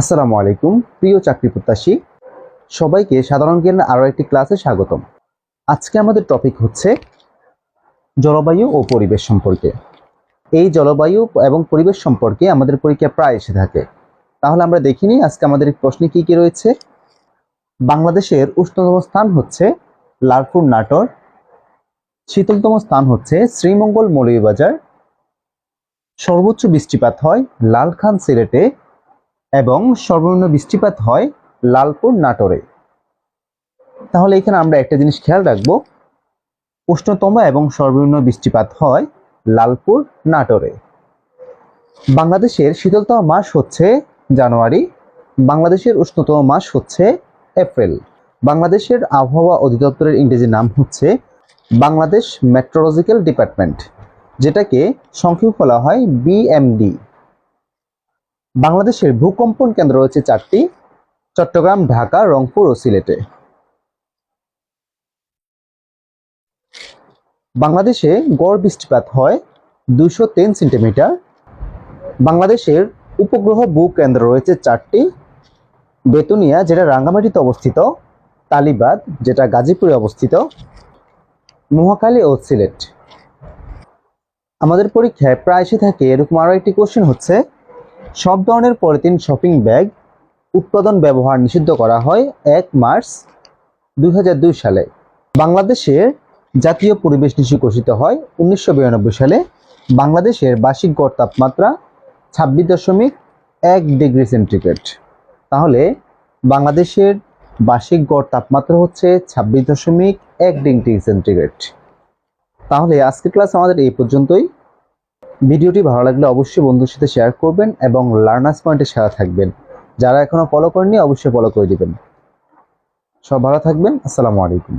আসসালামু আলাইকুম, প্রিয় চাকরি প্রত্যাশী। সবাইকে সাধারণ জ্ঞানের আরও একটি ক্লাসে স্বাগতম। আজকে আমাদের টপিক হচ্ছে জলবায়ু ও পরিবেশ সম্পর্কে। এই জলবায়ু এবং পরিবেশ সম্পর্কে আমাদের পরীক্ষা প্রায় এসে থাকে। তাহলে আমরা দেখিনি আজকে আমাদের প্রশ্নে কি কি রয়েছে। বাংলাদেশের উষ্ণতম স্থান হচ্ছে লালপুর নাটোর। শীতলতম স্থান হচ্ছে শ্রীমঙ্গল মৌলভীবাজার। সর্বোচ্চ বৃষ্টিপাত হয় লালখান সিলেটে এবং সর্বনিম্ন বৃষ্টিপাত হয় লালপুর নাটোরে। তাহলে এখানে আমরা একটা জিনিস খেয়াল রাখব। উষ্ণতম এবং সর্বনিম্ন বৃষ্টিপাত হয় লালপুর নাটোরে। বাংলাদেশের শীতলতম মাস হচ্ছে জানুয়ারি, বাংলাদেশের উষ্ণতম মাস হচ্ছে এপ্রিল। বাংলাদেশের আবহাওয়া অধিদপ্তরের ইংরেজি নাম হচ্ছে বাংলাদেশ মেট্রোলজিক্যাল ডিপার্টমেন্ট, যেটাকে সংক্ষেপ বলা হয় বিএমডি। বাংলাদেশের ভূকম্পন কেন্দ্র রয়েছে চারটি, চট্টগ্রাম, ঢাকা, রংপুর ও সিলেটে। বাংলাদেশে গড় বৃষ্টিপাত হয় দুশো তিন সেন্টিমিটার। বাংলাদেশের উপগ্রহ ভূ কেন্দ্র রয়েছে চারটি, বেতুনিয়া, যেটা রাঙ্গামাটিতে অবস্থিত, তালিবাদ, যেটা গাজীপুরে অবস্থিত, মহাখালী ও সিলেট। আমাদের পরীক্ষায় প্রায় এসে থাকে এরকম আরও একটি কোশ্চেন হচ্ছে সব ধরনের পলিথিন শপিং ব্যাগ উৎপাদন ব্যবহার নিষিদ্ধ করা হয় এক মার্চ দুই হাজার দুই সালে। বাংলাদেশের জাতীয় পরিবেশ নীতি ঘোষিত হয় উনিশশো বিরানব্বই সালে। বাংলাদেশের বার্ষিক গড় তাপমাত্রা ছাব্বিশ দশমিক এক ডিগ্রি সেন্টিগ্রেড। তাহলে বাংলাদেশের বার্ষিক গড় তাপমাত্রা হচ্ছে ছাব্বিশ দশমিক এক ডিগ্রি সেন্টিগ্রেড। তাহলে আজকের ক্লাস আমাদের এই পর্যন্তই। ভিডিওটি ভালো লাগলে অবশ্যই বন্ধুর সাথে শেয়ার করবেন এবং লার্নার্স পয়েন্টের সাথে থাকবেন। যারা এখনও ফলো করেননি, অবশ্যই ফলো করে দিবেন। সব ভালো থাকবেন। আসসালামু আলাইকুম।